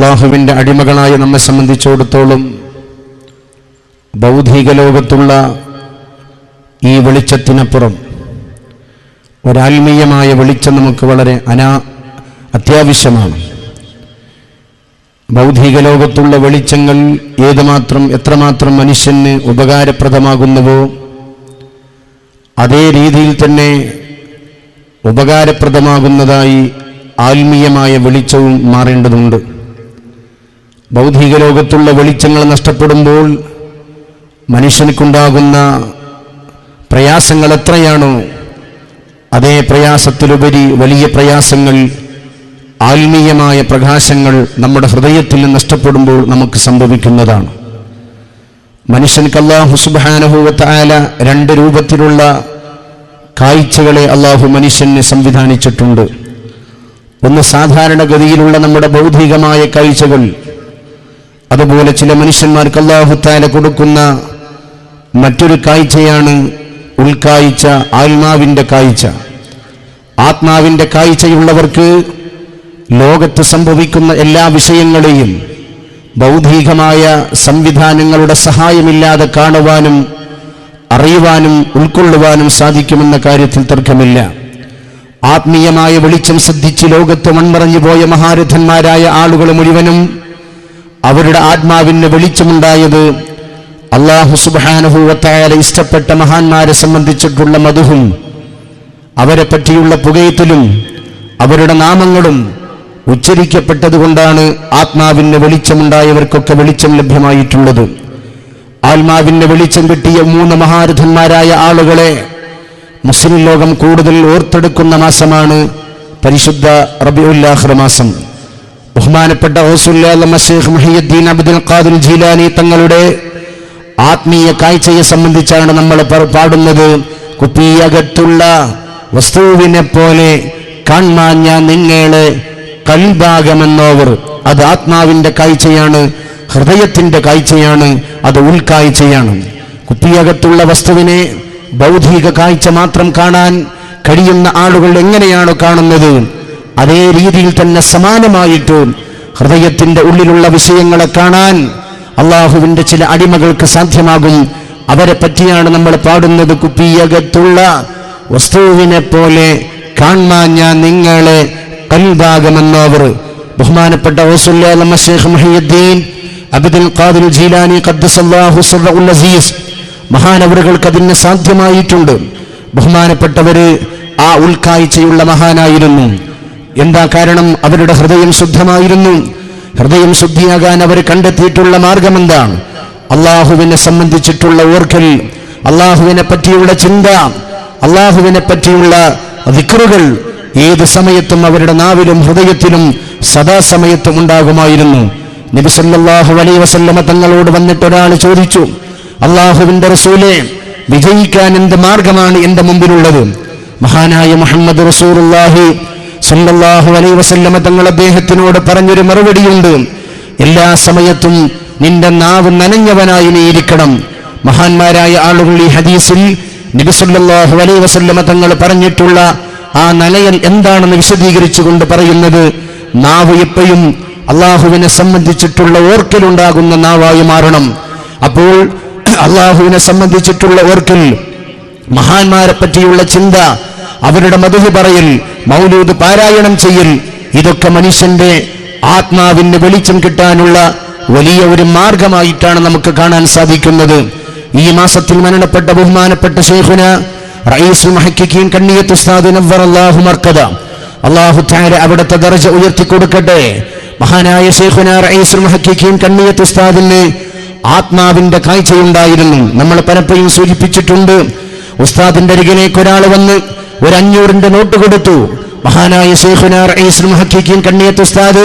അള്ളാഹുവിന്റെ അടിമകളായ നമ്മെ സംബന്ധിച്ചിടത്തോളം ഭൗതിക ലോകത്തുള്ള ഈ വെളിച്ചത്തിനപ്പുറം ഒരാത്മീയമായ വെളിച്ചം നമുക്ക് വളരെ അനാ അത്യാവശ്യമാണ്. ഭൗതിക ലോകത്തുള്ള വെളിച്ചങ്ങൾ ഏതുമാത്രം എത്രമാത്രം മനുഷ്യന് ഉപകാരപ്രദമാകുന്നുവോ അതേ രീതിയിൽ തന്നെ ഉപകാരപ്രദമാകുന്നതായി ആത്മീയമായ വെളിച്ചവും മാറേണ്ടതുണ്ട്. ഭൗതിക ലോകത്തുള്ള വെളിച്ചങ്ങൾ നഷ്ടപ്പെടുമ്പോൾ മനുഷ്യനുണ്ടാകുന്ന പ്രയാസങ്ങൾ എത്രയാണോ അതേ പ്രയാസത്തിലുപരി വലിയ പ്രയാസങ്ങൾ ആത്മീയമായ പ്രകാശങ്ങൾ നമ്മുടെ ഹൃദയത്തിൽ നഷ്ടപ്പെടുമ്പോൾ നമുക്ക് സംഭവിക്കുന്നതാണ്. മനുഷ്യൻക്ക് അള്ളാഹു സുബാനുഭവത്തായ രണ്ട് രൂപത്തിലുള്ള കാഴ്ചകളെ അള്ളാഹു മനുഷ്യന് സംവിധാനിച്ചിട്ടുണ്ട്. ഒന്ന് സാധാരണഗതിയിലുള്ള നമ്മുടെ ബൗദ്ധികമായ കാഴ്ചകൾ അതുപോലെ ചില മനുഷ്യന്മാർക്ക് അള്ളാഹു താല കൊടുക്കുന്ന മറ്റൊരു കാഴ്ചയാണ് ഉൾക്കാഴ്ച ആത്മാവിന്റെ കാഴ്ച. ആത്മാവിന്റെ കാഴ്ചയുള്ളവർക്ക് ലോകത്ത് സംഭവിക്കുന്ന എല്ലാ വിഷയങ്ങളെയും ബൗദ്ധികമായ സംവിധാനങ്ങളുടെ സഹായമില്ലാതെ കാണുവാനും അറിയുവാനും ഉൾക്കൊള്ളുവാനും സാധിക്കുമെന്ന കാര്യത്തിൽ തർക്കമില്ല. ആത്മീയമായ വെളിച്ചം ശ്രദ്ധിച്ച് ലോകത്ത് മൺമറഞ്ഞു പോയ മഹാരഥന്മാരായ ആളുകൾ മുഴുവനും അവരുടെ ആത്മാവിന് വെളിച്ചമുണ്ടായത് അള്ളാഹു സുബാനുഭൂവത്തായാലെ ഇഷ്ടപ്പെട്ട മഹാന്മാരെ സംബന്ധിച്ചിട്ടുള്ള മധുഹും അവരെ പറ്റിയുള്ള പുകയത്തിലും അവരുടെ നാമങ്ങളും ഉച്ചരിക്കപ്പെട്ടതുകൊണ്ടാണ് ആത്മാവിന് വെളിച്ചമുണ്ടായവർക്കൊക്കെ വെളിച്ചം ലഭ്യമായിട്ടുള്ളത്. ആത്മാവിന് വെളിച്ചം കിട്ടിയ മൂന്ന് മഹാരഥന്മാരായ ആളുകളെ മുസ്ലിം ലോകം കൂടുതൽ ഓർത്തെടുക്കുന്ന മാസമാണ് പരിശുദ്ധ റബിയുല്ലാഹ്റ മാസം. ബഹുമാനപ്പെട്ട ഖാദിർ ജീലാനി തങ്ങളുടെ ആത്മീയ കാഴ്ചയെ സംബന്ധിച്ചാണ് നമ്മൾ പാടുന്നത്. കുപ്പിയകത്തുള്ള വസ്തുവിനെ പോലെ കാൺമാൻ ഞാൻ നിങ്ങളെ കൽഭാഗമെന്നോവർ. അത് ആത്മാവിന്റെ കാഴ്ചയാണ് ഹൃദയത്തിന്റെ കാഴ്ചയാണ് അത് ഉൾക്കാഴ്ചയാണ്. കുപ്പിയകത്തുള്ള വസ്തുവിനെ ഭൗതിക കാഴ്ച മാത്രം കാണാൻ കഴിയുന്ന ആളുകൾ എങ്ങനെയാണ് കാണുന്നത്? അതേ രീതിയിൽ തന്നെ സമാനമായിട്ട് ഹൃദയത്തിന്റെ ഉള്ളിലുള്ള വിഷയങ്ങളെ കാണാൻ അള്ളാഹുവിന്റെ ചില അടിമകൾക്ക് സാധ്യമാകും. അവരെ പറ്റിയാണ് നമ്മൾ പാടുന്നത് കുപ്പിയകത്തുള്ള വസ്തുവിനെ പോലെ കാൺമാ ഞാൻ നിങ്ങളെ കൽഭാഗമെന്നവർ. ബഹുമാനപ്പെട്ട ജീലാനി അസീസ് മഹാനവറുകൾക്ക് അതിന് സാധ്യമായിട്ടുണ്ട്. ബഹുമാനപ്പെട്ടവര് ആ ഉൾക്കാഴ്ചയുള്ള മഹാനായിരുന്നു. എന്താ കാരണം? അവരുടെ ഹൃദയം ശുദ്ധമായിരുന്നു. ഹൃദയം ശുദ്ധിയാകാൻ അവർ കണ്ടെത്തിയിട്ടുള്ള മാർഗം എന്താണ് അള്ളാഹുവിനെ സംബന്ധിച്ചിട്ടുള്ള ഓർക്കൽ അള്ളാഹുവിനെ പറ്റിയുള്ള ചിന്ത അള്ളാഹുവിനെ പറ്റിയുള്ള വിക്രുകൾ ഏത് സമയത്തും അവരുടെ നാവിലും ഹൃദയത്തിലും സദാസമയത്തും ഉണ്ടാകുമായിരുന്നു. നബിസല്ലാഹു അലൈ വസല്ലമ തങ്ങളോട് വന്നിട്ട് ഒരാൾ ചോദിച്ചു അള്ളാഹുവിന്റെ റസൂലെ വിജയിക്കാൻ എന്ത് മാർഗമാണ് എന്റെ മുമ്പിലുള്ളത്? മഹാനായ മുഹമ്മദ് റസൂലുള്ളാഹി സല്ലല്ലാഹു അലൈഹി വസല്ലമ തങ്ങൾ അദ്ദേഹത്തിനോട് പറഞ്ഞൊരു മറുപടിയുണ്ട്. എല്ലാ സമയത്തും നിന്റെ നാവ് നനഞ്ഞവനായി നീ ഇരിക്കണം. മഹാന്മാരായ ആളുകൾ ഈ ഹദീസിൽ നബി സല്ലല്ലാഹു അലൈഹി വസല്ലമ തങ്ങൾ പറഞ്ഞിട്ടുള്ള ആ നനയൽ എന്താണെന്ന് വിശദീകരിച്ചുകൊണ്ട് പറയുന്നത് നാവ് എപ്പോഴും അള്ളാഹുവിനെ സംബന്ധിച്ചിട്ടുള്ള ഓർക്കലുണ്ടാകുന്ന നാവായി മാറണം. അപ്പോൾ അള്ളാഹുവിനെ സംബന്ധിച്ചിട്ടുള്ള ഓർക്കൽ മഹാന്മാരെ പറ്റിയുള്ള ചിന്ത അവരുടെ മധുഹ് പറയൽ മൗലൂദ് പാരായണം ചെയ്യൽ ഇതൊക്കെ മനുഷ്യന്റെ ആത്മാവിന് വെളിച്ചം കിട്ടാനുള്ള വലിയ ഒരു മാർഗമായിട്ടാണ് നമുക്ക് കാണാൻ സാധിക്കുന്നത്. ഈ മാസത്തിൽ മരണപ്പെട്ട ബഹുമാനപ്പെട്ട ഷെയ്ഖുന റയീസുൽ മഹക്കിക്കീൻ കണ്ണിയത്ത് ഉസ്താദ് നവ്വറല്ലാഹു മർക്കദ. അള്ളാഹു താര അവിടുത്തെ ദർജ ഉയർത്തി കൊടുക്കട്ടെ. മഹാനായ ഷെയ്ഖുന റയീസുൽ മഹക്കിക്കീൻ കണ്ണിയത്ത് ഉസ്താദിന് ആത്മാവിന്റെ കാഴ്ചയുണ്ടായിരുന്നു. നമ്മൾ പലപ്പോഴും സൂചിപ്പിച്ചിട്ടുണ്ട് ഉസ്താദിന്റെ അരികിലേക്ക് ഒരാൾ വന്ന് ഒരു നോട്ട് കൊടുത്തു. മഹാനായ ഷെയ്ഖുന റയീസുൽ മുഹക്കിക്കീൻ കണ്ണിയത്ത് ഉസ്താദ്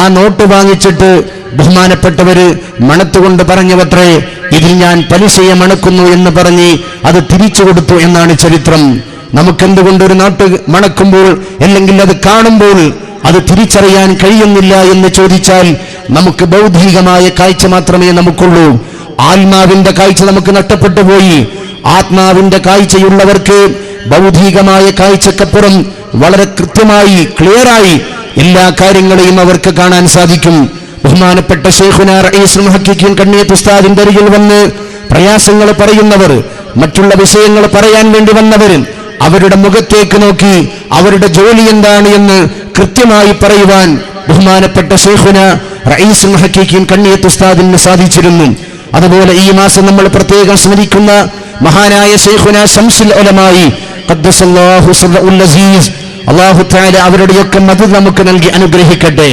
ആ നോട്ട് വാങ്ങിച്ചിട്ട് ബഹുമാനപ്പെട്ടവര് മണത്തുകൊണ്ട് പറഞ്ഞവത്രേ ഇതിൽ ഞാൻ പലിശയെ മണക്കുന്നു എന്ന് പറഞ്ഞ് അത് തിരിച്ചു കൊടുത്തു എന്നാണ് ചരിത്രം. നമുക്കെന്തുകൊണ്ട് ഒരു നാട്ട് മണക്കുമ്പോൾ അല്ലെങ്കിൽ അത് കാണുമ്പോൾ അത് തിരിച്ചറിയാൻ കഴിയുന്നില്ല എന്ന് ചോദിച്ചാൽ നമുക്ക് ബൗദ്ധികമായ കാഴ്ച മാത്രമേ നമുക്കുള്ളൂ. ആത്മാവിന്റെ കാഴ്ച നമുക്ക് നഷ്ടപ്പെട്ടു പോയി. ആത്മാവിന്റെ കാഴ്ചയുള്ളവർക്ക് ബൗദ്ധികമായ കാഴ്ചക്കപ്പുറം വളരെ കൃത്യമായി ക്ലിയറായി എല്ലാ കാര്യങ്ങളെയും അവർക്ക് കാണാൻ സാധിക്കും. ബഹുമാനപ്പെട്ട ഷെയ്ഖുന റഈസുൽ മുഹക്കിക്കും കണ്ണിയത്ത് ഉസ്താദിന്റെ അരികിൽ വന്ന് പ്രയാസങ്ങൾ പറയുന്നവർ മറ്റുള്ള വിഷയങ്ങൾ പറയാൻ വേണ്ടി വന്നവർ അവരുടെ മുഖത്തേക്ക് നോക്കി അവരുടെ ജോലി എന്താണ് എന്ന് കൃത്യമായി പറയുവാൻ ബഹുമാനപ്പെട്ട ഷെയ്ഖുന റഈസുൽ മുഹക്കിക്കും കണ്ണിയത്ത് ഉസ്താദിന് സാധിച്ചിരുന്നു. അതുപോലെ ഈ മാസം നമ്മൾ പ്രത്യേകം സ്മരിക്കുന്ന മഹാനായ ഷെയ്ഖുന ശംസുൽ അസീസ് അള്ളാഹു അവരുടെയൊക്കെ മതി നമുക്ക് നൽകി അനുഗ്രഹിക്കട്ടെ.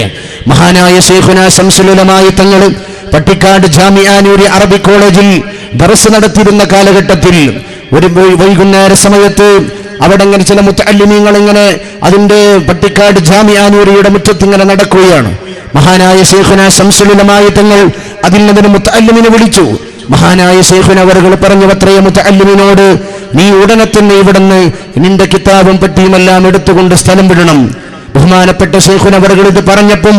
മഹാനായ ശേഖുന സംസുലമായി തങ്ങൾ പട്ടിക്കാട് ജാമിയാനൂരി അറബി കോളേജിൽ ദർസ് നടത്തിയിരുന്ന കാലഘട്ടത്തിൽ ഒരു വൈകുന്നേര സമയത്ത് അവിടെ ഇങ്ങനെ ചില മുത്തല്ലിമീങ്ങൾ ഇങ്ങനെ അതിന്റെ പട്ടിക്കാട് ജാമിയാനൂരിയുടെ മുറ്റത്ത് ഇങ്ങനെ നടക്കുകയാണ്. മഹാനായ ശേഖുന സംസുലമായി തങ്ങൾ അതിൽ നിന്നൊരു മുത്തല്ലിമിനെ വിളിച്ചു. മഹാനായ ശേഖുന അവരുകൾ പറഞ്ഞു അത്രയും മുത്തല്ലിമിനോട് നീ ഉടനെ തന്നെ ഇവിടുന്ന് നിന്റെ കിതാബും പറ്റിയുമെല്ലാം എടുത്തുകൊണ്ട് സ്ഥലം വിടണം. ബഹുമാനപ്പെട്ട ശേഖുൻ അവറുകൾ ഇത് പറഞ്ഞപ്പം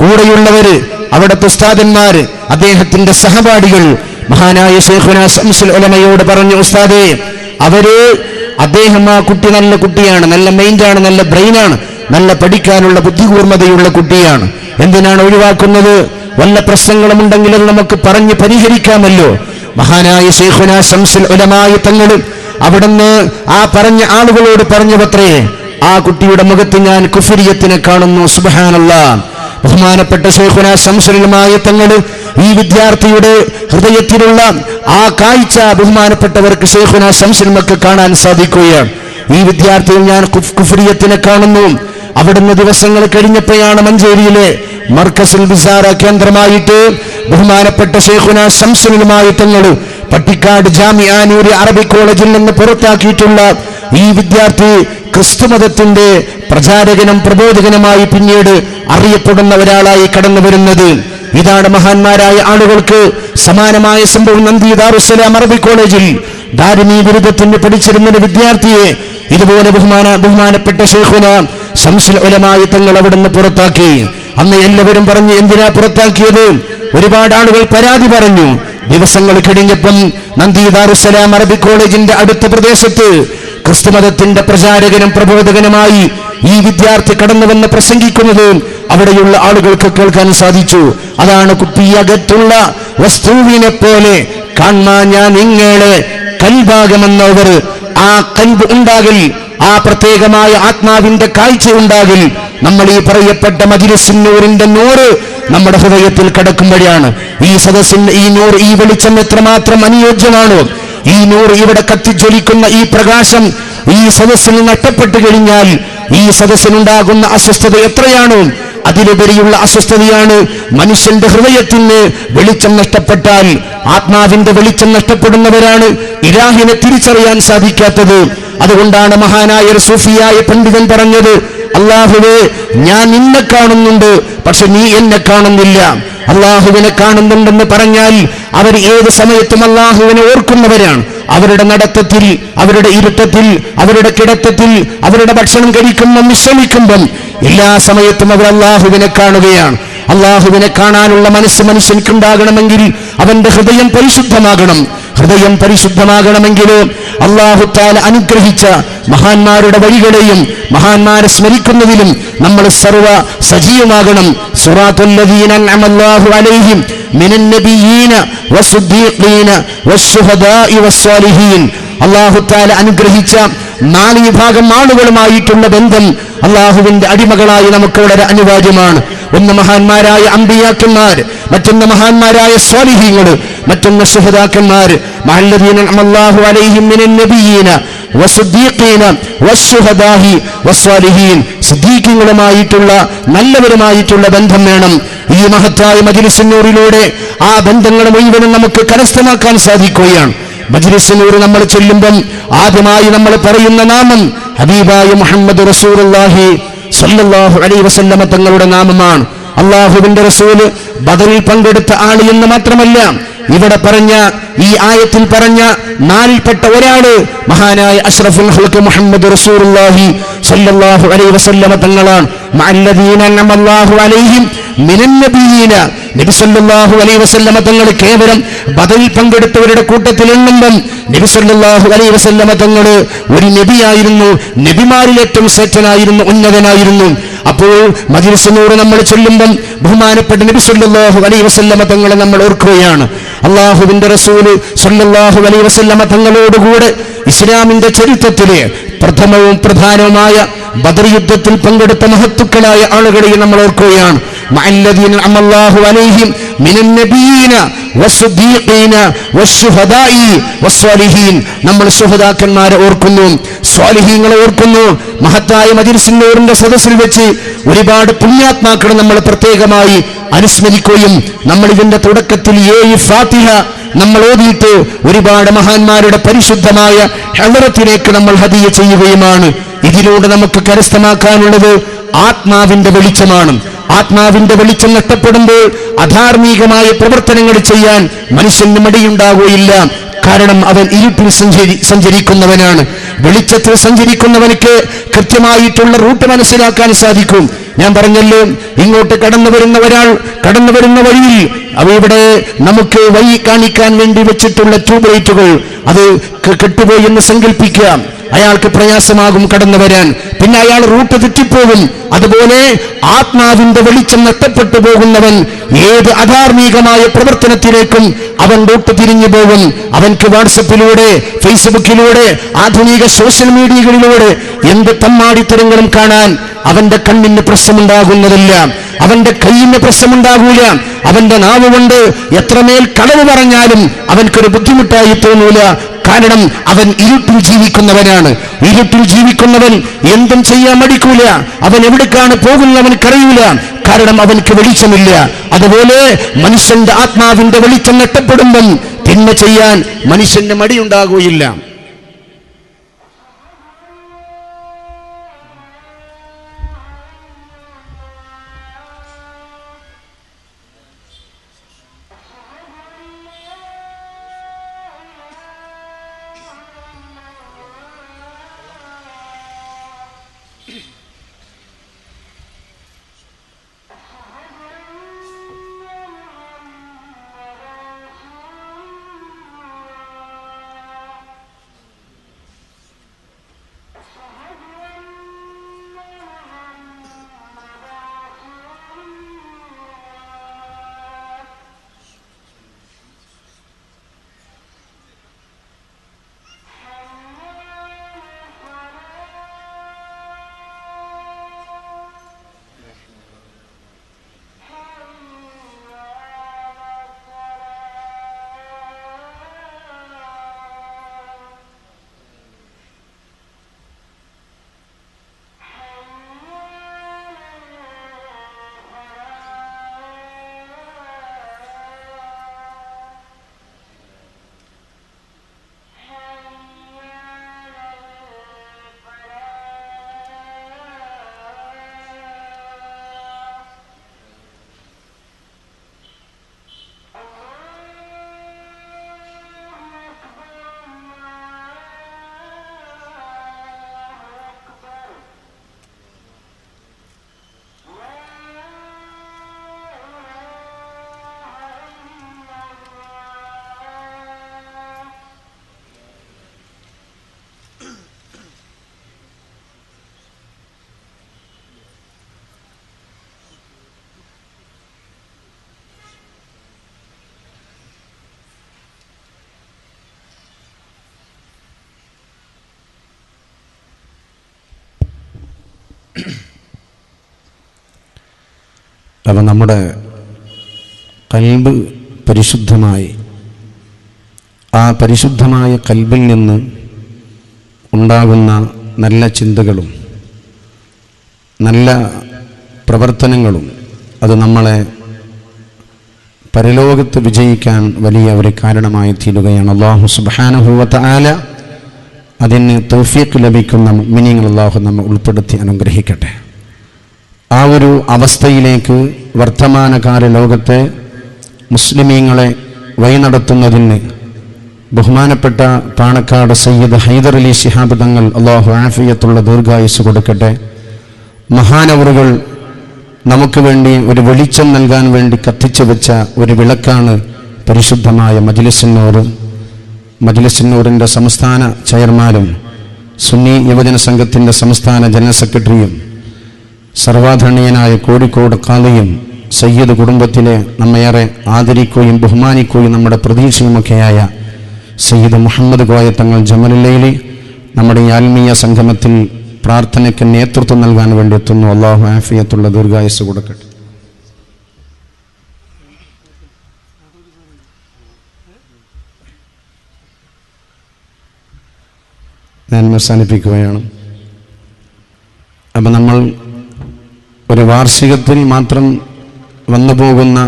കൂടെയുള്ളവര് അവിടുത്തെ ഉസ്താദന്മാര് അദ്ദേഹത്തിന്റെ സഹപാഠികൾ മഹാനായ ശേഖുന ശംസുൽ പറഞ്ഞു ഉസ്താദേ അവർ അദ്ദേഹം ആ കുട്ടി നല്ല കുട്ടിയാണ് നല്ല മൈൻഡാണ് നല്ല ബ്രെയിനാണ് നല്ല പഠിക്കാനുള്ള ബുദ്ധികൂർമ്മതയുള്ള കുട്ടിയാണ്. എന്തിനാണ് ഒഴിവാക്കുന്നത്? വല്ല പ്രശ്നങ്ങളും ഉണ്ടെങ്കിലും നമുക്ക് പറഞ്ഞ് പരിഹരിക്കാമല്ലോ. മഹാനായ ശേഖുന ശംസുൽ ഉലമായ തങ്ങൾ അവിടുന്ന് ആ പറഞ്ഞ ആളുകളോട് പറഞ്ഞു പത്രേ ആ കുട്ടിയുടെ മുഖത്ത് ഞാൻ കുഫരിയത്തിനെ കാണുന്നു സുബഹാനല്ല. ബഹുമാനപ്പെട്ട ശേഖുന ശംസുലുമായ തങ്ങൾ ഈ വിദ്യാർത്ഥിയുടെ ഹൃദയത്തിലുള്ള ആ കാഴ്ച ബഹുമാനപ്പെട്ടവർക്ക് ശേഖുന ശംസുൽമക്ക് കാണാൻ സാധിക്കുകയാണ്. ഈ വിദ്യാർത്ഥിയിൽ ഞാൻ കുഫ്- കുഫരിയത്തിനെ കാണുന്നു. അവിടുന്ന് ദിവസങ്ങൾ കഴിഞ്ഞപ്പോഴാണ് മഞ്ചേരിയിലെ മർക്കസിൽ വിസാര കേന്ദ്രമായിട്ട് ബഹുമാനപ്പെട്ട ശേഖുന ശംസുലുമായി തങ്ങൾ പട്ടിക്കാട് ജാമിയാനൂരി അറബി കോളേജിൽ നിന്ന് പുറത്താക്കിയിട്ടുള്ള ഈ വിദ്യാർത്ഥി ക്രിസ്തുമതത്തിന്റെ പ്രചാരകനും പ്രബോധകനുമായി പിന്നീട് അറിയപ്പെടുന്ന ഒരാളായി കടന്നു വരുന്നത്. ഇതാണ് മഹാന്മാരായ ആളുകൾക്ക് സമാനമായ സംഭവം നന്ദി ദാറുസലാം അറബി കോളേജിൽ. ദാരിമീ ബിരുദത്തിന് പഠിച്ചിരുന്ന ഒരു വിദ്യാർത്ഥിയെ ഇതുപോലെ ബഹുമാന ബഹുമാനപ്പെട്ട ഷെയ്ഖുന ശംസുൽ ഉലമായി തങ്ങൾ അവിടുന്ന് പുറത്താക്കി. അന്ന് എല്ലാവരും പറഞ്ഞു എന്തിനാ പുറത്താക്കിയത്? ഒരുപാട് ആളുകൾ പരാതി പറഞ്ഞു. ദിവസങ്ങൾ കഴിഞ്ഞപ്പം നന്ദി ദാറുസലാം അറബി കോളേജിന്റെ അടുത്ത പ്രദേശത്ത് ക്രിസ്തുമതത്തിന്റെ പ്രചാരകനും പ്രബോധകനുമായി ഈ വിദ്യാർത്ഥി കടന്നുവന്ന് പ്രസംഗിക്കുന്നത് അവിടെയുള്ള ആളുകൾക്ക് കേൾക്കാൻ സാധിച്ചു. അതാണ് കുപ്പിയകത്തുള്ള വസ്തുവിനെ പോലെ കാണാൻ ഞാൻ നിങ്ങളെ കൽഭാഗമെന്നവർ ആ കൽബ് ഉണ്ടാകിൽ ആ പ്രത്യേകമായ ആത്മാവിന്റെ കാഴ്ച ഉണ്ടാകിൽ. നമ്മൾ ഈ പറയപ്പെട്ട മജിലിസിന്നൂറിന്റെ നൂറ് നമ്മുടെ ഹൃദയത്തിൽ കിടക്കുമ്പോഴാണ്. ഈ സദസ്സിൽ ഈ നൂർ ഈ വെളിച്ചം എത്രമാത്രം അനുയോജ്യമാണോ? ഈ നൂർ ഇവിടെ കത്തിജ്വലിക്കുന്ന ഈ പ്രകാശം ഈ സദസ്സിൽ നഷ്ടപ്പെട്ടു കഴിഞ്ഞാൽ ഈ സദസ്സിനുണ്ടാകുന്ന അസ്വസ്ഥത എത്രയാണോ? അതിലുപരിയുള്ള അസ്വസ്ഥതയാണ് മനുഷ്യന്റെ ഹൃദയത്തിന് വെളിച്ചം നഷ്ടപ്പെട്ടാൽ ആത്മാവിന്റെ വെളിച്ചം നഷ്ടപ്പെടുന്നവരാണ് ഇരാഹിനെ തിരിച്ചറിയാൻ സാധിക്കാത്തത്. അതുകൊണ്ടാണ് മഹാനായ ഒരു സൂഫിയായ പണ്ഡിതൻ പറഞ്ഞത് അള്ളാഹുവേ ഞാൻ നിന്നെ കാണുന്നുണ്ട് പക്ഷെ നീ എന്നെ കാണുന്നില്ല. അള്ളാഹുവിനെ കാണുന്നുണ്ടെന്ന് പറഞ്ഞാൽ അവർ ഏത് സമയത്തും അള്ളാഹുവിനെ ഓർക്കുന്നവരാണ്. അവരുടെ നടത്തത്തിൽ അവരുടെ ഇരുട്ടത്തിൽ അവരുടെ കിടത്തത്തിൽ അവരുടെ ഭക്ഷണം കഴിക്കുമ്പം വിശ്രമിക്കുമ്പം എല്ലാ സമയത്തും അവർ അള്ളാഹുവിനെ കാണുകയാണ്. അള്ളാഹുവിനെ കാണാനുള്ള മനസ്സ് മനുഷ്യനിക്കുണ്ടാകണമെങ്കിൽ അവന്റെ ഹൃദയം പരിശുദ്ധമാകണം. ഹൃദയം പരിശുദ്ധമാകണമെങ്കിൽ അള്ളാഹുത്താല അനുഗ്രഹിച്ച മഹാന്മാരുടെ വഴികളെയും മഹാന്മാരെ സ്മരിക്കുന്നതിലും നമ്മൾ സർവ സജീവമാകണം. അലൈഹിം മിനൻ നബിയീന വസുദ്ദീഖീന അള്ളാഹുത്താല അനുഗ്രഹിച്ച നാല് വിഭാഗം ആളുകളുമായിട്ടുള്ള ബന്ധം അള്ളാഹുവിന്റെ അടിമകളായി നമുക്ക് വളരെ അനിവാര്യമാണ്. ഒന്ന് മഹാന്മാരായ അമ്പിയാക്കന്മാർ മറ്റൊന്ന് മഹാന്മാരായ സ്വാലിഹീങ്ങൾ മറ്റൊന്ന് വസ്വാലിഹീൻ സിദ്ദീഖീങ്ങളുമായിട്ടുള്ള നല്ലവരുമായിട്ടുള്ള ബന്ധം വേണം. ഈ മഹത്തായ മജ്ലിസുന്നൂറിലൂടെ ആ ബന്ധങ്ങൾ മുഴുവനും നമുക്ക് കരസ്ഥമാക്കാൻ സാധിക്കുകയാണ്. മജ്ലിസിനൂർ നമ്മൾ ചൊല്ലുമ്പം ആദ്യമായി നമ്മൾ പറയുന്ന നാമം ഹബീബായ മുഹമ്മദ് റസൂലുള്ളാഹി സല്ലല്ലാഹു അലൈഹി വസല്ലമ തങ്ങളുടെ നാമമാണ്. അള്ളാഹുവിന്റെ റസൂൽ ബദറിൽ പങ്കെടുത്ത ആൾ എന്ന് മാത്രമല്ല ഇവിടെ പറഞ്ഞ ഈ ആയത്തിൽ പറഞ്ഞ നാലിൽപ്പെട്ട ഒരാൾ മഹാനായ അഷ്റഫുൽ ഹൽക്ക് മുഹമ്മദ് റസൂലുള്ളാഹി സല്ലല്ലാഹു അലൈഹി വസല്ലമ തങ്ങളാണ്. മഅല്ലദീന നമല്ലാഹു അലൈഹിം മിനൻ നബിയീന നബി സല്ലല്ലാഹു അലൈഹി വസല്ലമ തങ്ങൾ കേവലം ബദൽ പങ്കെടുത്തവരുടെ കൂട്ടത്തിൽ എണ്ണുമ്പം നബി സല്ലല്ലാഹു അലൈഹി വസല്ലമ തങ്ങൾ ഒരു നബിയായിരുന്നു. നബിമാരിൽ ഏറ്റവും ശ്രേഷ്ഠനായിരുന്നു ഉന്നതനായിരുന്നു. അപ്പോൾ മജിലിസിനോട് നമ്മൾ ചൊല്ലുമ്പം ബഹുമാനപ്പെട്ട നബി സല്ലല്ലാഹു അലൈഹി വസല്ലമ തങ്ങളെ നമ്മൾ ഓർക്കുകയാണ്. അള്ളാഹുവിന്റെ റസൂൽ സല്ലല്ലാഹു അലൈഹി വസല്ലമ തങ്ങളോടുകൂടെ ഇസ്ലാമിന്റെ ചരിത്രത്തിലെ പ്രഥമവും പ്രധാനവുമായ ബദർ യുദ്ധത്തിൽ പങ്കെടുത്ത മഹത്തുക്കളായ ആളുകളെ നമ്മൾ ഓർക്കുകയാണ്. നമ്മൾ സുഹദാക്കന്മാരെ ഓർക്കുന്നു സ്വാലിഹീങ്ങളെ ഓർക്കുന്നു. മഹത്തായ മജിൽസിന്നൂറിന്റെ സദസ്സിൽ വെച്ച് ഒരുപാട് പുണ്യാത്മാക്കളെ നമ്മൾ പ്രത്യേകമായി അനുസ്മരിക്കുകയും നമ്മൾ ഇതിന്റെ തുടക്കത്തിൽ ഏഴ് ഫാത്തിഹ നമ്മൾ ഓതിയിട്ട് ഒരുപാട് മഹാന്മാരുടെ പരിശുദ്ധമായ ഹെളറത്തിലേക്ക് നമ്മൾ ഹതിയ ചെയ്യുകയുമാണ്. ഇതിലൂടെ നമുക്ക് കരസ്ഥമാക്കാനുള്ളത് ആത്മാവിന്റെ വെളിച്ചമാണ്. ആത്മാവിന്റെ വെളിച്ചം നഷ്ടപ്പെടുമ്പോൾ അധാർമികമായ പ്രവർത്തനങ്ങൾ ചെയ്യാൻ മനുഷ്യന് മടിയുണ്ടാവുകയില്ല. കാരണം അവൻ ഇരുട്ടിൽ സഞ്ചരി സഞ്ചരിക്കുന്നവനാണ്. വെളിച്ചത്തിൽ സഞ്ചരിക്കുന്നവനക്ക് കൃത്യമായിട്ടുള്ള റൂട്ട് മനസ്സിലാക്കാൻ സാധിക്കും. ഞാൻ പറഞ്ഞല്ലോ ഇങ്ങോട്ട് കടന്നു വരുന്ന ഒരാൾ കടന്നു വരുന്ന വഴിയിൽ അവ ഇവിടെ നമുക്ക് വഴി കാണിക്കാൻ വേണ്ടി വെച്ചിട്ടുള്ള ട്യൂബ് ലൈറ്റുകൾ അത് കെട്ടുപോയി എന്ന് സങ്കല്പിക്കാം. അയാൾക്ക് പ്രയാസമാകും കടന്നു വരാൻ. പിന്നെ അയാൾ റൂട്ട് തെറ്റിപ്പോകും. അതുപോലെ ആത്മാവിന്റെ വെളിച്ചം നഷ്ടപ്പെട്ടു പോകുന്നവൻ ഏത് അധാർമികമായ പ്രവർത്തനത്തിലേക്കും അവൻ റൂട്ട് തിരിഞ്ഞു പോകും. അവൻക്ക് വാട്സപ്പിലൂടെ ഫേസ്ബുക്കിലൂടെ ആധുനിക സോഷ്യൽ മീഡിയകളിലൂടെ എന്ത് തമ്മാടിത്തരങ്ങളും കാണാൻ അവന്റെ കണ്ണിന് പ്രശ്നമുണ്ടാകുന്നതല്ല. അവന്റെ കയ്യിന് പ്രശ്നമുണ്ടാകൂല. അവന്റെ നാവ് കൊണ്ട് എത്രമേൽ കളവ് പറഞ്ഞാലും അവൻക്കൊരു ബുദ്ധിമുട്ടായി തോന്നൂല. കാരണം അവൻ ഇരുട്ടിൽ ജീവിക്കുന്നവനാണ്. ഇരുട്ടിൽ ജീവിക്കുന്നവൻ എന്തും ചെയ്യാൻ മടിക്കൂല. അവൻ എവിടേക്കാണ് പോകുന്നവനക്കറിയൂല കാരണം അവൻക്ക് വെളിച്ചമില്ല. അതുപോലെ മനുഷ്യന്റെ ആത്മാവിന്റെ വെളിച്ചം നഷ്ടപ്പെടുമ്പം തിന്മ ചെയ്യാൻ മനുഷ്യന്റെ മടിയുണ്ടാകുകയില്ല. അപ്പം നമ്മുടെ കൽബ് പരിശുദ്ധമായി ആ പരിശുദ്ധമായ കൽബിൽ നിന്ന് ഉണ്ടാകുന്ന നല്ല ചിന്തകളും നല്ല പ്രവർത്തനങ്ങളും അത് നമ്മളെ പരലോകത്ത് വിജയിക്കാൻ വലിയ ഒരു കാരണമായി തീരുകയാണ്. അള്ളാഹു സുബാനുഭൂവത്ത ആല അതിന് തോഫിയക്ക് ലഭിക്കുന്ന മിനിങ്ങൾ അള്ളാഹു നമ്മൾ ഉൾപ്പെടുത്തി അനുഗ്രഹിക്കട്ടെ. ആ ഒരു അവസ്ഥയിലേക്ക് വർത്തമാനകാല ലോകത്തെ മുസ്ലിമീങ്ങളെ വഴിനടത്തുന്നതിന് ബഹുമാനപ്പെട്ട പാണക്കാട് സയ്യിദ് ഹൈദർ അലി ശിഹാബ് തങ്ങൾ അള്ളാഹു ആഫിയത്തുള്ള ദീർഘായുസ് കൊടുക്കട്ടെ. മഹാനവറുകൾ നമുക്ക് വേണ്ടി ഒരു വെളിച്ചം നൽകാൻ വേണ്ടി കത്തിച്ചു വെച്ച ഒരു വിളക്കാണ് പരിശുദ്ധമായ മജ്ലിസിന്നൂർ മജ്ലിസിന്നൂറിന്റെ സംസ്ഥാന ചെയർമാനും സുന്നി യുവജന സംഘത്തിന്റെ സംസ്ഥാന ജനറൽ സെക്രട്ടറിയും സർവാധരണീയനായ കോഴിക്കോട് കാളിയും സയ്യദ് കുടുംബത്തിലെ നമ്മയേറെ ആദരിക്കുകയും ബഹുമാനിക്കുകയും നമ്മുടെ പ്രതീക്ഷയുമൊക്കെയായ സയ്യിദ് മുഹമ്മദ് കോയ ജമലുല്ലയിലെ നമ്മുടെ ഈ ആത്മീയ സംഗമത്തിൽ പ്രാർത്ഥനയ്ക്ക് നേതൃത്വം നൽകാൻ വേണ്ടി എത്തുന്നു. അള്ളാഹു ആഫിയത്തുള്ള ദീർഘായുസ് കൊടുക്കട്ടെ. ഞാൻ അവസാനിപ്പിക്കുകയാണ്. അപ്പം നമ്മൾ ഒരു വാർഷികത്തിൽ മാത്രം വന്നു പോകുന്ന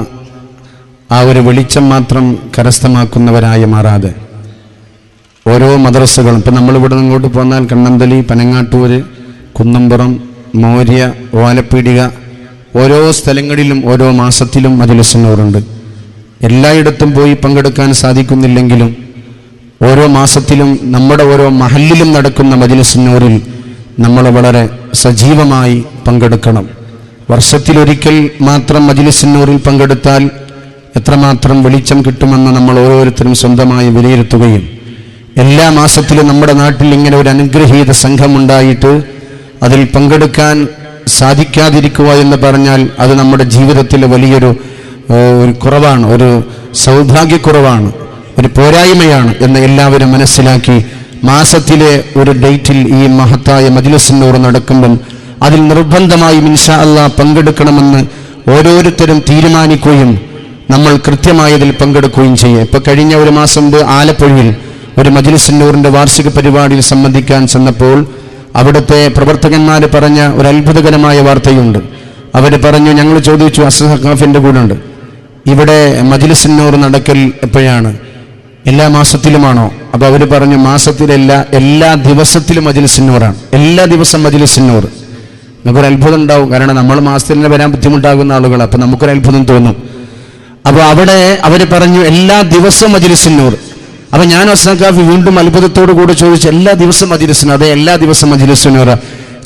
ആ ഒരു വെളിച്ചം മാത്രം കരസ്ഥമാക്കുന്നവരായി മാറാതെ ഓരോ മദ്രസകളും ഇപ്പം നമ്മളിവിടെ ഇങ്ങോട്ട് പോന്നാൽ കണ്ണന്തലി പനങ്ങാട്ടൂര് കുന്നമ്പുറം മോര്യ ഓലപ്പീടിക ഓരോ സ്ഥലങ്ങളിലും ഓരോ മാസത്തിലും മജലിസിനോറുണ്ട് എല്ലായിടത്തും പോയി പങ്കെടുക്കാൻ സാധിക്കുന്നില്ലെങ്കിലും ഓരോ മാസത്തിലും നമ്മുടെ ഓരോ മഹല്ലിലും നടക്കുന്ന മജലിസിനോറിൽ നമ്മൾ വളരെ സജീവമായി പങ്കെടുക്കണം. വർഷത്തിലൊരിക്കൽ മാത്രം മജിലിസിന്നൂറിൽ പങ്കെടുത്താൽ എത്രമാത്രം വെളിച്ചം കിട്ടുമെന്ന് നമ്മൾ ഓരോരുത്തരും സ്വന്തമായി വിലയിരുത്തുകയും എല്ലാ മാസത്തിലും നമ്മുടെ നാട്ടിൽ ഇങ്ങനെ ഒരു അനുഗ്രഹീത സംഘമുണ്ടായിട്ട് അതിൽ പങ്കെടുക്കാൻ സാധിക്കാതിരിക്കുക എന്ന് പറഞ്ഞാൽ അത് നമ്മുടെ ജീവിതത്തിലെ വലിയൊരു ഒരു കുറവാണ് ഒരു സൗഭാഗ്യക്കുറവാണ്. ഒരു പോരായ്മയാണ് എന്ന് എല്ലാവരും മനസ്സിലാക്കി മാസത്തിലെ ഒരു ഡേറ്റിൽ ഈ മഹത്തായ മജിലസിനോട് നടക്കുമ്പം അതിൽ നിർബന്ധമായും ഇൻഷാ അള്ളാ പങ്കെടുക്കണമെന്ന് ഓരോരുത്തരും തീരുമാനിക്കുകയും നമ്മൾ കൃത്യമായതിൽ പങ്കെടുക്കുകയും ചെയ്യുക ഇപ്പൊ കഴിഞ്ഞ ഒരു മാസം മുമ്പ് ആലപ്പുഴയിൽ ഒരു മജ്ലിസിന്നൂറിന്റെ വാർഷിക പരിപാടിയിൽ സംബന്ധിക്കാൻ ചെന്നപ്പോൾ അവിടുത്തെ പ്രവർത്തകന്മാർ പറഞ്ഞ ഒരു അത്ഭുതകരമായ വാർത്തയുണ്ട്. അവർ പറഞ്ഞു ഞങ്ങൾ ചോദിച്ചു അസഹഖാഫിന്റെ കൂടെ ഉണ്ട് ഇവിടെ മജിലസിനോർ നടക്കൽ എപ്പോഴാണ്? എല്ലാ മാസത്തിലുമാണോ? അപ്പൊ അവർ പറഞ്ഞു മാസത്തിലല്ല എല്ലാ ദിവസത്തിലും മജ്ലിസിന്നൂറാണ് എല്ലാ ദിവസം മജ്ലിസിന്നൂർ നമുക്കൊരു അത്ഭുതം ഉണ്ടാവും. കാരണം നമ്മൾ മാസത്തിൽ തന്നെ വരാൻ ബുദ്ധിമുട്ടാകുന്ന ആളുകൾ അപ്പൊ നമുക്കൊരു അത്ഭുതം തോന്നും. അപ്പൊ അവിടെ അവർ പറഞ്ഞു എല്ലാ ദിവസവും മജിലിസിന്നൂർ അപ്പൊ ഞാൻ അസ്നാഖാഫി വീണ്ടും അത്ഭുതത്തോടു കൂടെ ചോദിച്ചു എല്ലാ ദിവസവും മജിലിസിനൂർ അതെ എല്ലാ ദിവസവും മജിലിസിനൂർ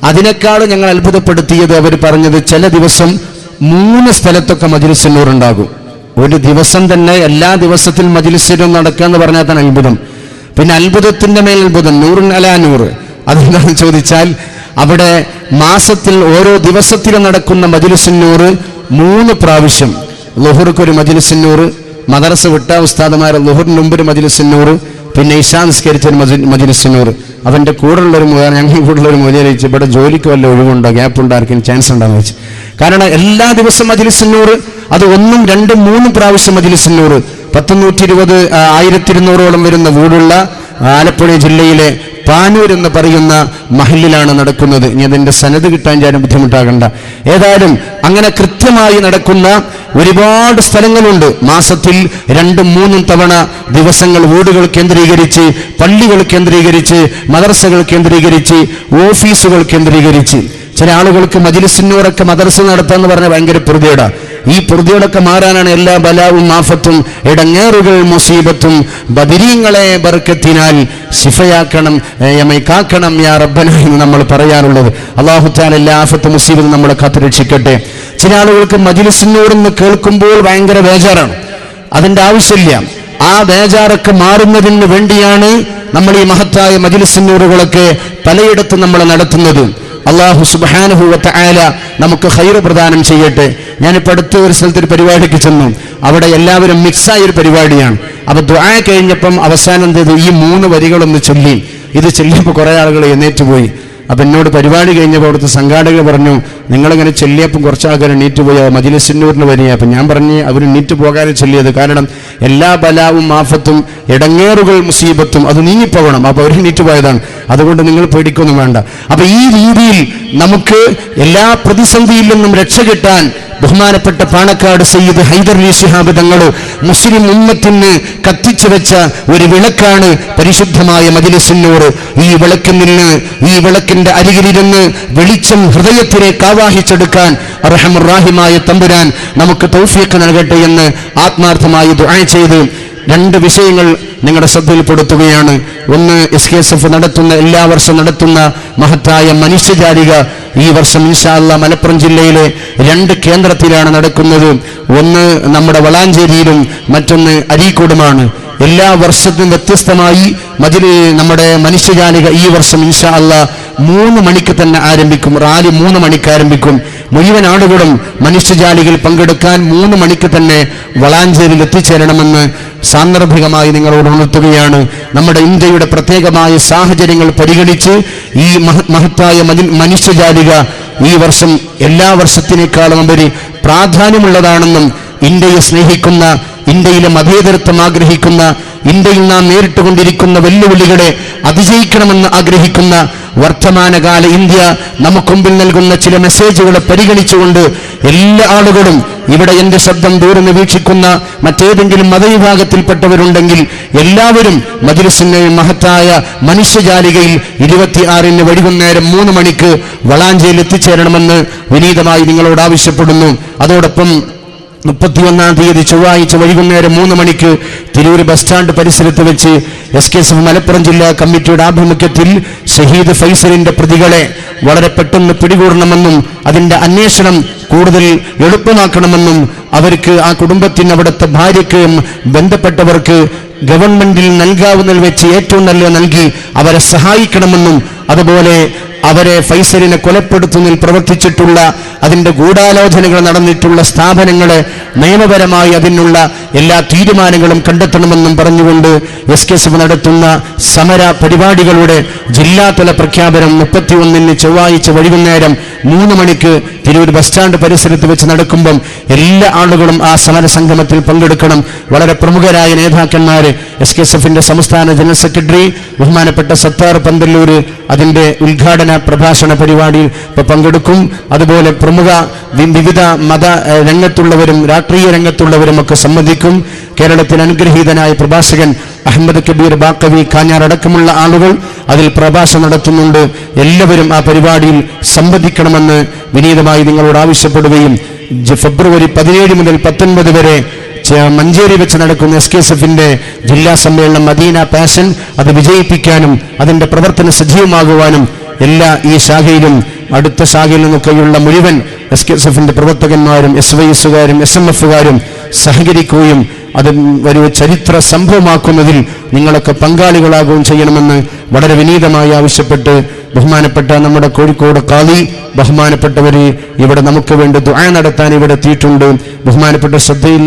അതിനേക്കാൾ ഞങ്ങൾ അത്ഭുതപ്പെടുത്തിയത് അവർ പറഞ്ഞത് ചില ദിവസം മൂന്ന് സ്ഥലത്തൊക്കെ മജിലിസിനൂർ ഉണ്ടാകും. ഒരു ദിവസം തന്നെ എല്ലാ ദിവസത്തിൽ മജിലിസിലും നടക്കുക എന്ന് പറഞ്ഞാൽ തന്നെ അത്ഭുതം. പിന്നെ അത്ഭുതത്തിന്റെ മേൽ അത്ഭുതം. നൂറിൻ അല നൂറ് അതെന്താണെന്ന് ചോദിച്ചാൽ അവിടെ മാസത്തിൽ ഓരോ ദിവസത്തിലും നടക്കുന്ന മജിലിസിനൂറ് മൂന്ന് പ്രാവശ്യം. ലുഹുർക്ക് ഒരു മജിലിസിന്നൂറ് മദർസ വിട്ട ഉസ്താദമാരെ ലുഹുറിന് മുമ്പ് ഒരു മജിലിസിന്നൂറ് പിന്നെ ഇഷാ നിസ്കരിച്ച ഒരു മജി- മജിലിസിന്നൂറ് അവന്റെ കൂടെയുള്ള ഒരു ഞങ്ങൾ കൂടെയുള്ള ഒരു ചോദിച്ചു ഇവിടെ ജോലിക്ക് വല്ല ഒഴിവുണ്ടോ? ഗ്യാപ്പ് ഉണ്ടോ ആർക്കും ചാൻസ് ഉണ്ടോന്ന് വെച്ച് കാരണം എല്ലാ ദിവസവും മജിലിസിന്നൂറ് അത് ഒന്നും രണ്ടും മൂന്നും പ്രാവശ്യം മജിലിസിന്നൂറ് പത്ത് നൂറ്റി ഇരുപത് ആയിരത്തി ഇരുന്നൂറോളം വരുന്ന വീടുള്ള ആലപ്പുഴ ജില്ലയിലെ പാനൂർ എന്ന് പറയുന്ന മഹലിലാണ് നടക്കുന്നത്. ഇനി അതിന്റെ സനത് കിട്ടാൻ ഞാൻ ബുദ്ധിമുട്ടാകണ്ട. ഏതായാലും അങ്ങനെ കൃത്യമായി നടക്കുന്ന ഒരുപാട് സ്ഥലങ്ങളുണ്ട്. മാസത്തിൽ രണ്ടും മൂന്നും തവണ ദിവസങ്ങൾ വീടുകൾ കേന്ദ്രീകരിച്ച് പള്ളികൾ കേന്ദ്രീകരിച്ച് മദർസകൾ കേന്ദ്രീകരിച്ച് ഓഫീസുകൾ കേന്ദ്രീകരിച്ച്. ചില ആളുകൾക്ക് മജിലിസിനോടൊക്കെ മദർസ നടത്താന്ന് പറഞ്ഞാൽ ഭയങ്കര പൊറുതിയുടെ. ഈ പൊറുതിയോടൊക്കെ മാറാനാണ് എല്ലാ ബലാവും ആഫത്തും ഇടങ്ങേറുകൾ മുസീബത്തും. ബദിരീങ്ങളെ ബർക്കത്തിനാൽ ശിഫയാക്കണം ഏ, കാക്കണം യാ റബ്ബന എന്ന് നമ്മൾ പറയാനുള്ളത് അള്ളാഹു താൻ എല്ലാ ആഫത്തും മുസീബത്തും നമ്മളെ കാത്തുരക്ഷിക്കട്ടെ ചില ആളുകൾക്ക് മജിലിസിനോട് നിന്ന് കേൾക്കുമ്പോൾ ഭയങ്കര ബേജാറാണ്. അതിന്റെ ആവശ്യമില്ല. ആ ബേജാറൊക്കെ മാറുന്നതിന് വേണ്ടിയാണ് നമ്മൾ ഈ മഹത്തായ മജിലിസിന്നൂറുകളൊക്കെ പലയിടത്തും നമ്മൾ നടത്തുന്നത്. അള്ളാഹു സുബാനുഭൂവത്തെ ആല നമുക്ക് ഹൈറ് പ്രദാനം ചെയ്യട്ടെ. ഞാനിപ്പോൾ അടുത്ത ഒരു സ്ഥലത്ത് ഒരു പരിപാടിക്ക് ചെന്നു. അവിടെ എല്ലാവരും മിക്സായ ഒരു പരിപാടിയാണ്. അപ്പോൾ ദ്വായ കഴിഞ്ഞപ്പം അവസാനം ചെയ്ത്? ഈ മൂന്ന് വരികളൊന്ന് ചൊല്ലി. ഇത് ചൊല്ലിയപ്പോൾ കുറേ ആളുകൾ എഴുന്നേറ്റ് പോയി. അപ്പൊ എന്നോട് പരിപാടി കഴിഞ്ഞപ്പോൾ അവിടുത്തെ സംഘാടകർ പറഞ്ഞു നിങ്ങളിങ്ങനെ ചെല്ലിയപ്പം കുറച്ച് ആൾക്കാർ എണീറ്റ് പോയി മജിലിസിന്നൂറിന് വരിക അപ്പം ഞാൻ പറഞ്ഞ് അവർ നീറ്റ് പോകാതെ ചെല്ലിയത് കാരണം എല്ലാ ബലാവും മാഫത്തും ഇടങ്ങേറുകൾ മുസീബത്തും അത് നീങ്ങിപ്പോകണം. അപ്പോൾ അവർ നീറ്റ് പോയതാണ്. അതുകൊണ്ട് നിങ്ങൾ പേടിക്കൊന്നും വേണ്ട. അപ്പം ഈ രീതിയിൽ നമുക്ക് എല്ലാ പ്രതിസന്ധിയിൽ നിന്നും രക്ഷ കിട്ടാൻ ബഹുമാനപ്പെട്ട പാണക്കാട് സയ്യിദ് ഹൈദർ അലി ശിഹാബ് തങ്ങൾ മുസ്ലിം ഉമ്മത്തിന് കത്തിച്ചു വെച്ച ഒരു വിളക്കാണ് പരിശുദ്ധമായ മജിലിസിനോട് ഈ വിളക്കിൽ നിന്ന് ഈ വിളക്കിന്റെ അരികിലിരുന്ന് വെളിച്ചം ഹൃദയത്തിലേക്ക് ആവാഹിച്ചെടുക്കാൻ റഹമുറാഹിമായ തമ്പുരാൻ നമുക്ക് തൗഫീഖ് നൽകട്ടെ എന്ന് ആത്മാർത്ഥമായി ദുആ ചെയ്ത് രണ്ട് വിഷയങ്ങൾ നിങ്ങളുടെ ശ്രദ്ധയിൽപ്പെടുത്തുകയാണ്. ഒന്ന് എസ് കെ എസ് എഫ് നടത്തുന്ന എല്ലാ വർഷം നടത്തുന്ന മഹത്തായ മനുഷ്യജാലിക ഈ വർഷം ഇൻഷാല്ല മലപ്പുറം ജില്ലയിലെ രണ്ട് കേന്ദ്രത്തിലാണ് നടക്കുന്നത്. ഒന്ന് നമ്മുടെ വളാഞ്ചേരിയിലും മറ്റൊന്ന് അരീക്കോടുമാണ്. എല്ലാ വർഷത്തിനും വ്യത്യസ്തമായി മതിൽ നമ്മുടെ മനുഷ്യജാലിക ഈ വർഷം ഇൻഷാ അല്ല മൂന്ന് മണിക്ക് തന്നെ ആരംഭിക്കും. റാലി മൂന്ന് മണിക്ക് ആരംഭിക്കും. മുഴുവൻ ആളുകളും മനുഷ്യജാലികൾ പങ്കെടുക്കാൻ മൂന്ന് മണിക്ക് തന്നെ വളാഞ്ചേരിയിൽ എത്തിച്ചേരണമെന്ന് സാന്ദർഭികമായി നിങ്ങളോട് ഉണർത്തുകയാണ്. നമ്മുടെ ഇന്ത്യയുടെ പ്രത്യേകമായ സാഹചര്യങ്ങൾ പരിഗണിച്ച് ഈ മഹത്തായ മനുഷ്യജാലിക ഈ വർഷം എല്ലാ വർഷത്തിനേക്കാളും ഉപരി പ്രാധാന്യമുള്ളതാണെന്നും ഇന്ത്യയെ സ്നേഹിക്കുന്ന ഇന്ത്യയിലെ മതേതരത്വം ആഗ്രഹിക്കുന്ന ഇന്ത്യയിൽ നാം നേരിട്ടുകൊണ്ടിരിക്കുന്ന വെല്ലുവിളികളെ അതിജയിക്കണമെന്ന് ആഗ്രഹിക്കുന്ന വർത്തമാനകാല ഇന്ത്യ നമുക്കുമ്പിൽ നൽകുന്ന ചില മെസ്സേജുകളെ പരിഗണിച്ചുകൊണ്ട് എല്ലാ ആളുകളും ഇവിടെ എന്റെ ശബ്ദം ദൂരെ വീക്ഷിക്കുന്ന മറ്റേതെങ്കിലും മതവിഭാഗത്തിൽപ്പെട്ടവരുണ്ടെങ്കിൽ എല്ലാവരും മദുരസിന്റെ മഹത്തായ മനുഷ്യജാലികയിൽ ഇരുപത്തിയാറിന് വൈകുന്നേരം മൂന്ന് മണിക്ക് വളാഞ്ചേരിയിൽ എത്തിച്ചേരണമെന്ന് വിനീതമായി നിങ്ങളോട് ആവശ്യപ്പെടുന്നു. അതോടൊപ്പം മുപ്പത്തിയൊന്നാം തീയതി ചൊവ്വാഴ്ച വൈകുന്നേരം മൂന്ന് മണിക്ക് തിരൂർ ബസ് സ്റ്റാൻഡ് പരിസരത്ത് വെച്ച് എസ് കെ എസ് മലപ്പുറം ജില്ലാ കമ്മിറ്റിയുടെ ആഭിമുഖ്യത്തിൽ ഷഹീദ് ഫൈസലിന്റെ പ്രതികളെ വളരെ പെട്ടെന്ന് പിടികൂടണമെന്നും അതിന്റെ അന്വേഷണം കൂടുതൽ എളുപ്പമാക്കണമെന്നും അവർക്ക് ആ കുടുംബത്തിന് അവിടുത്തെ ഭാര്യയ്ക്ക് ബന്ധപ്പെട്ടവർക്ക് ഗവൺമെന്റിൽ നൽകാവുന്നതിൽ വെച്ച് ഏറ്റവും നല്ല നൽകി അവരെ സഹായിക്കണമെന്നും അതുപോലെ അവരെ ഫൈസലിനെ കൊലപ്പെടുത്തുന്നതിൽ പ്രവർത്തിച്ചിട്ടുള്ള അതിന്റെ ഗൂഢാലോചനകൾ നടന്നിട്ടുള്ള സ്ഥാപനങ്ങളെ നിയമപരമായി അതിനുള്ള എല്ലാ തീരുമാനങ്ങളും കണ്ടെത്തണമെന്നും പറഞ്ഞുകൊണ്ട് എസ് കെ എസ് നടത്തുന്ന സമര പരിപാടികളുടെ ജില്ലാതല പ്രഖ്യാപനം മുപ്പത്തിയൊന്നിന് ചൊവ്വാഴ്ച വൈകുന്നേരം മൂന്ന് മണിക്ക് തിരൂർ ബസ് സ്റ്റാൻഡ് പരിസരത്ത് വെച്ച് നടക്കുമ്പം എല്ലാ ആളുകളും ആ സമര സംഗമത്തിൽ പങ്കെടുക്കണം. വളരെ പ്രമുഖരായ നേതാക്കന്മാർ എസ് കെ എസ് എഫിന്റെ സംസ്ഥാന ജനറൽ സെക്രട്ടറി ബഹുമാനപ്പെട്ട സത്താർ പന്തല്ലൂര് അതിന്റെ ഉദ്ഘാടന പ്രഭാഷണ പരിപാടിയിൽ പങ്കെടുക്കും. അതുപോലെ പ്രമുഖ വിവിധ മത രംഗത്തുള്ളവരും രാഷ്ട്രീയ രംഗത്തുള്ളവരും ഒക്കെ സംബന്ധിക്കും. കേരളത്തിൽ അനുഗ്രഹീതനായ പ്രഭാഷകൻ അഹമ്മദ് കബീർ ബാക്കവി കാഞ്ഞാർ അടക്കമുള്ള ആളുകൾ അതിൽ പ്രഭാഷണം നടത്തുന്നുണ്ട്. എല്ലാവരും ആ പരിപാടിയിൽ സംബന്ധിക്കണമെന്ന് വിനീതമായി നിങ്ങളോട് ആവശ്യപ്പെടുകയും ഫെബ്രുവരി പതിനേഴ് മുതൽ പത്തൊൻപത് വരെ മഞ്ചേരി വെച്ച് നടക്കുന്ന എസ് കെ എസ് എഫിന്റെ ജില്ലാ സമ്മേളനം മദീന പാഷൻ അത് വിജയിപ്പിക്കാനും അതിന്റെ പ്രവർത്തനം സജീവമാകുവാനും എല്ലാ ഈ ശാഖയിലും അടുത്ത ശാഖയിൽ നിന്നൊക്കെയുള്ള മുഴുവൻ എസ് കെ എസ് എഫിന്റെ പ്രവർത്തകന്മാരും എസ് വൈ എസുകാരും എസ് എം എഫുകാരും സഹകരിക്കുകയും അത് ഒരു ചരിത്ര സംഭവമാക്കുന്നതിൽ നിങ്ങളൊക്കെ പങ്കാളികളാകുകയും ചെയ്യണമെന്ന് വളരെ വിനീതമായി ആവശ്യപ്പെട്ട് ബഹുമാനപ്പെട്ട നമ്മുടെ കോഴിക്കോട് കാളി ബഹുമാനപ്പെട്ടവർ ഇവിടെ നമുക്ക് വേണ്ടി ദുആ നടത്താൻ ഇവിടെ എത്തിയിട്ടുണ്ട് ബഹുമാനപ്പെട്ട ശ്രദ്ധയിൽ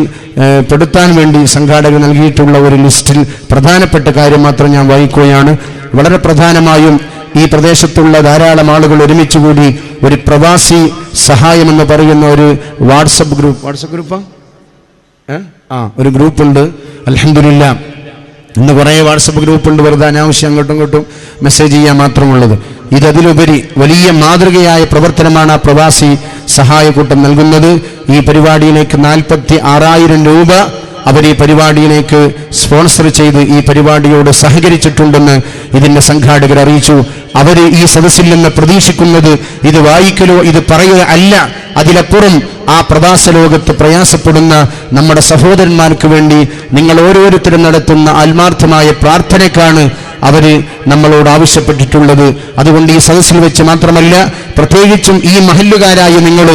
പെടുത്താൻ വേണ്ടി സംഘാടകർ നൽകിയിട്ടുള്ള ഒരു ലിസ്റ്റിൽ പ്രധാനപ്പെട്ട കാര്യം മാത്രം ഞാൻ വായിക്കുകയാണ് വളരെ പ്രധാനമായും ഈ പ്രദേശത്തുള്ള ധാരാളം ആളുകൾ ഒരുമിച്ചുകൂടി ഒരു പ്രവാസി സഹായമെന്ന് പറയുന്ന ഒരു വാട്സപ്പ് ഗ്രൂപ്പ് വാട്സപ്പ് ഗ്രൂപ്പാ ഏ? ആ ഒരു ഗ്രൂപ്പുണ്ട്. അലഹമില്ല ഇന്ന് കുറേ വാട്സപ്പ് ഗ്രൂപ്പുണ്ട്. വെറുതെ അനാവശ്യം അങ്ങോട്ടും ഇങ്ങോട്ടും മെസ്സേജ് ചെയ്യാൻ മാത്രമുള്ളത്. ഇതതിലുപരി വലിയ മാതൃകയായ പ്രവർത്തനമാണ് ആ പ്രവാസി സഹായക്കൂട്ടം നൽകുന്നത്. ഈ പരിപാടിയിലേക്ക് നാൽപ്പത്തി ആറായിരം രൂപ അവർ ഈ പരിപാടിയിലേക്ക് സ്പോൺസർ ചെയ്ത് ഈ പരിപാടിയോട് സഹകരിച്ചിട്ടുണ്ടെന്ന് ഇതിന്റെ സംഘാടകർ അറിയിച്ചു. അവർ ഈ സദസ്സിൽ നിന്ന് പ്രതീക്ഷിക്കുന്നത് ഇത് വായിക്കലോ ഇത് പറയുക അല്ല. അതിലപ്പുറം ആ പ്രവാസ ലോകത്ത് പ്രയാസപ്പെടുന്ന നമ്മുടെ സഹോദരന്മാർക്ക് വേണ്ടി നിങ്ങൾ ഓരോരുത്തരും നടത്തുന്ന ആത്മാർത്ഥമായ പ്രാർത്ഥനയ്ക്കാണ് അവർ നമ്മളോട് ആവശ്യപ്പെട്ടിട്ടുള്ളത്. അതുകൊണ്ട് ഈ സദസ്സിൽ വെച്ച് മാത്രമല്ല പ്രത്യേകിച്ചും ഈ മഹല്ലുകാരായ നിങ്ങൾ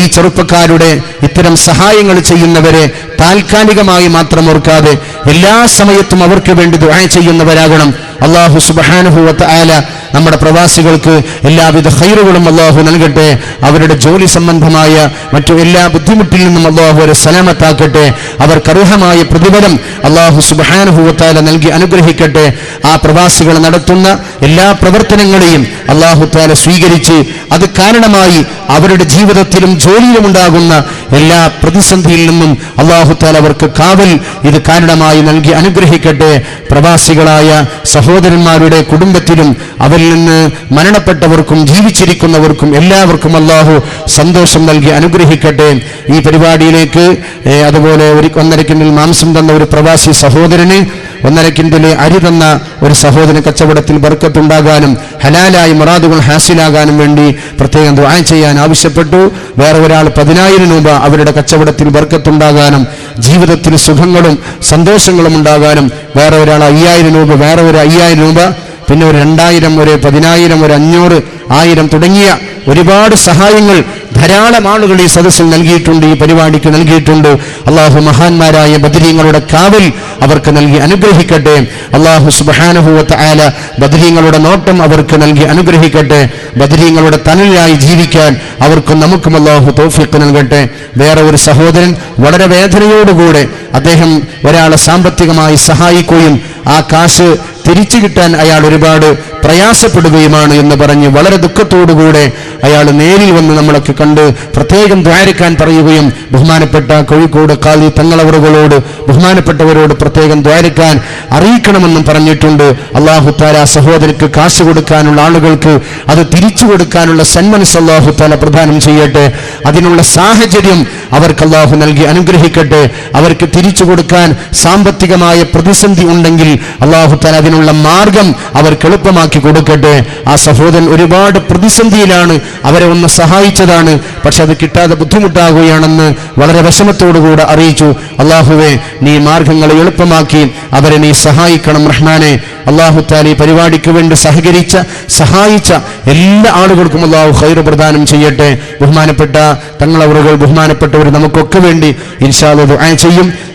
ഈ ചെറുപ്പക്കാരുടെ ഇത്തരം സഹായങ്ങൾ ചെയ്യുന്നവരെ താൽക്കാലികമായി മാത്രം ഓർക്കാതെ എല്ലാ സമയത്തും അവർക്ക് വേണ്ടി ദുആ ചെയ്യുന്നവരാകണം. അള്ളാഹു സുബാനുഭവത്ത് ആല നമ്മുടെ പ്രവാസികൾക്ക് എല്ലാവിധ ഹൈറുകളും അള്ളാഹു നൽകട്ടെ. അവരുടെ ജോലി സംബന്ധമായ മറ്റു എല്ലാ ബുദ്ധിമുട്ടിൽ നിന്നും അള്ളാഹു അവരെ സലാമത്താക്കട്ടെ. അവർക്ക് അർഹമായ പ്രതിഫലം അള്ളാഹു സുബാനുഭവത്താല നൽകി അനുഗ്രഹിക്കട്ടെ. ആ പ്രവാസികൾ നടത്തുന്ന എല്ലാ പ്രവർത്തനങ്ങളെയും അള്ളാഹു താല സ്വീകരിച്ച് അത് കാരണമായി അവരുടെ ജീവിതത്തിലും ജോലിയിലും ഉണ്ടാകുന്ന എല്ലാ പ്രതിസന്ധിയിൽ നിന്നും അള്ളാഹു താല അവർക്ക് കാവൽ ഇത് കാരണമായി നൽകി അനുഗ്രഹിക്കട്ടെ. പ്രവാസികളായ സഹോദരന്മാരുടെ കുടുംബത്തിലും അവരിൽ നിന്ന് മരണപ്പെട്ടവർക്കും ജീവിച്ചിരിക്കുന്നവർക്കും എല്ലാവർക്കും അള്ളാഹു സന്തോഷം നൽകി അനുഗ്രഹിക്കട്ടെ. ഈ പരിപാടിയിലേക്ക് അതുപോലെ ഒരു ഒന്നരക്കിണ്ടിൽ മാംസം തന്ന ഒരു പ്രവാസി സഹോദരന് ഒന്നര കിൻഡിലെ അരി തന്ന ഒരു സഹോദര കച്ചവടത്തിൽ ബർക്കത്തുണ്ടാകാനും ഹലാലായി മുറാദുകൾ ഹാസിലാകാനും വേണ്ടി പ്രത്യേകം ദുആ ചെയ്യാൻ ആവശ്യപ്പെട്ടു. വേറെ ഒരാൾ പതിനായിരം രൂപ അവരുടെ കച്ചവടത്തിൽ ബർക്കത്തുണ്ടാകാനും ജീവിതത്തിൽ സുഖങ്ങളും സന്തോഷങ്ങളും ഉണ്ടാകാനും വേറെ ഒരാൾ അയ്യായിരം രൂപ വേറെ ഒരു അയ്യായിരം രൂപ പിന്നെ ഒരു രണ്ടായിരം ഒരു പതിനായിരം ഒരു അഞ്ഞൂറ് ആയിരം തുടങ്ങിയ ഒരുപാട് സഹായങ്ങൾ ധാരാളം ആളുകൾ ഈ സദസ്സിൽ നൽകിയിട്ടുണ്ട് ഈ പരിപാടിക്ക് നൽകിയിട്ടുണ്ട്. അള്ളാഹു മഹാന്മാരായ ബദരീങ്ങളുടെ കാവൽ അവർക്ക് നൽകി അനുഗ്രഹിക്കട്ടെ. അള്ളാഹു സുബാനുഭൂവത്ത് ആല ബദരീങ്ങളുടെ നോട്ടം അവർക്ക് നൽകി അനുഗ്രഹിക്കട്ടെ. ബദരീങ്ങളുടെ തണലിലായി ജീവിക്കാൻ അവർക്കും നമുക്കും അള്ളാഹു തോഫിക്ക് നൽകട്ടെ. വേറെ ഒരു സഹോദരൻ വളരെ വേദനയോടുകൂടെ അദ്ദേഹം ഒരാളെ സാമ്പത്തികമായി സഹായിക്കുകയും ആ കാശ് തിരിച്ചു കിട്ടാൻ അയാൾ ഒരുപാട് പ്രയാസപ്പെടുകയുമാണ് എന്ന് പറഞ്ഞ് വളരെ ദുഃഖത്തോടുകൂടെ അയാൾ നേരിൽ വന്ന് നമ്മളൊക്കെ കണ്ട് പ്രത്യേകം ദ്വാരക്കാൻ പറയുകയും ബഹുമാനപ്പെട്ട കോഴിക്കോട് കാലി തങ്ങളവറുകളോട് ബഹുമാനപ്പെട്ടവരോട് പ്രത്യേകം ദ്വാരക്കാൻ അറിയിക്കണമെന്നും പറഞ്ഞിട്ടുണ്ട്. അള്ളാഹു താല സഹോദരിക്ക് കാശ് കൊടുക്കാനുള്ള ആളുകൾക്ക് അത് തിരിച്ചു കൊടുക്കാനുള്ള സന്മനസ് അള്ളാഹു താല പ്രദാനം ചെയ്യട്ടെ. അതിനുള്ള സാഹചര്യം അവർക്ക് അള്ളാഹു നൽകി അനുഗ്രഹിക്കട്ടെ. അവർക്ക് തിരിച്ചു കൊടുക്കാൻ സാമ്പത്തികമായ പ്രതിസന്ധി ഉണ്ടെങ്കിൽ അള്ളാഹു താല അതിനുള്ള മാർഗം അവർക്ക് എളുപ്പമാക്കി കൊടുക്കട്ടെ. ആ സഹോദരൻ ഒരുപാട് പ്രതിസന്ധിയിലാണ് അവരെ ഒന്ന് സഹായിച്ചതാണ്. പക്ഷെ അത് കിട്ടാതെ ബുദ്ധിമുട്ടാകുകയാണെന്ന് വളരെ വിഷമത്തോടുകൂടെ അറിയിച്ചു. അള്ളാഹുവെ നീ മാർഗങ്ങളെ എളുപ്പമാക്കി. അവരെ നീ സഹായിക്കണം റഹ്മാനെ. അള്ളാഹു താലി പരിപാടിക്ക് വേണ്ടി സഹകരിച്ച സഹായിച്ച എല്ലാ ആളുകൾക്കും അള്ളാഹു ഹൈർ പ്രദാനം ചെയ്യട്ടെ. ബഹുമാനപ്പെട്ട തങ്ങളവറുകൾ ബഹുമാനപ്പെട്ടവർ നമുക്കൊക്കെ വേണ്ടി ഇൻഷാദ് ചെയ്യും.